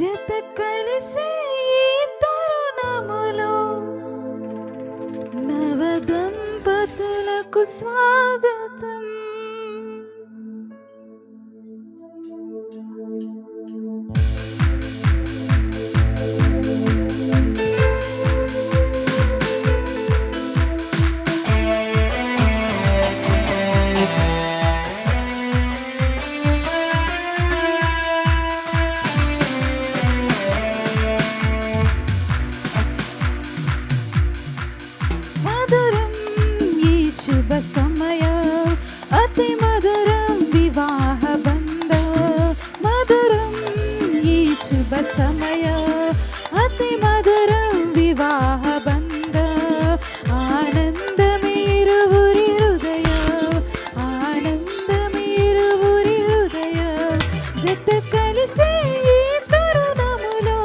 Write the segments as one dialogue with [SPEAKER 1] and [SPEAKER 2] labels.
[SPEAKER 1] జత కలిసే ఈ తరుణములో నవ దంపతులకు స్వాగతం. വിവാഹബന്ധ ആനന്ദമേരുപുരി ഹൃദയ ആനന്ദമേരുപുരി ഹൃദയ ജത కలిసే ఈ తరుణములో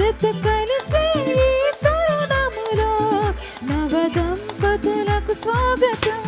[SPEAKER 1] జత కలిసే ఈ తరుణములో నవ దంపతులకు స్వాగతం.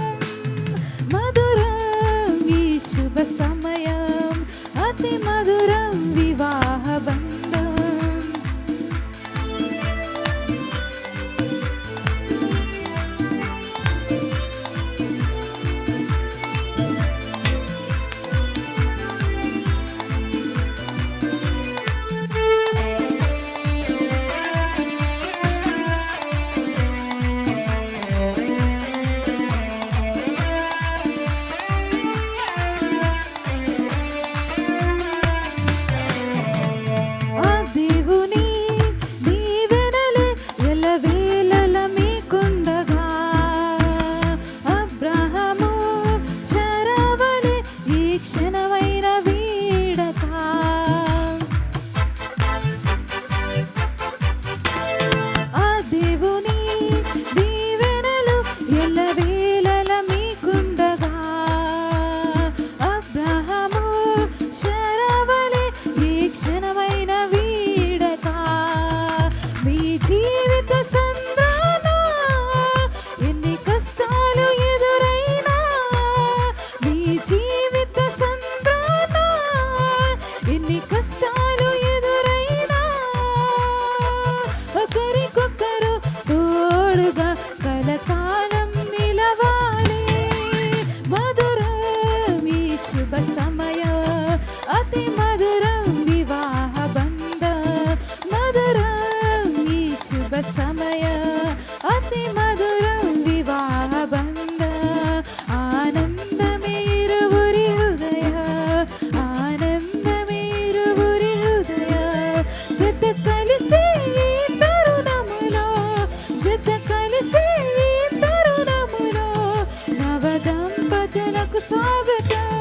[SPEAKER 1] అతి మధురం వివాహ బంధ మధురం ఈ శుభ సమయ. అతి మధురం వివాహ బంధ ఆనందమేరువురి హృదయ ఆనందమేరువురి హృదయ. జత కలిసి ఈ తరుణములో జత కలిసి ఈ స్వాగతం.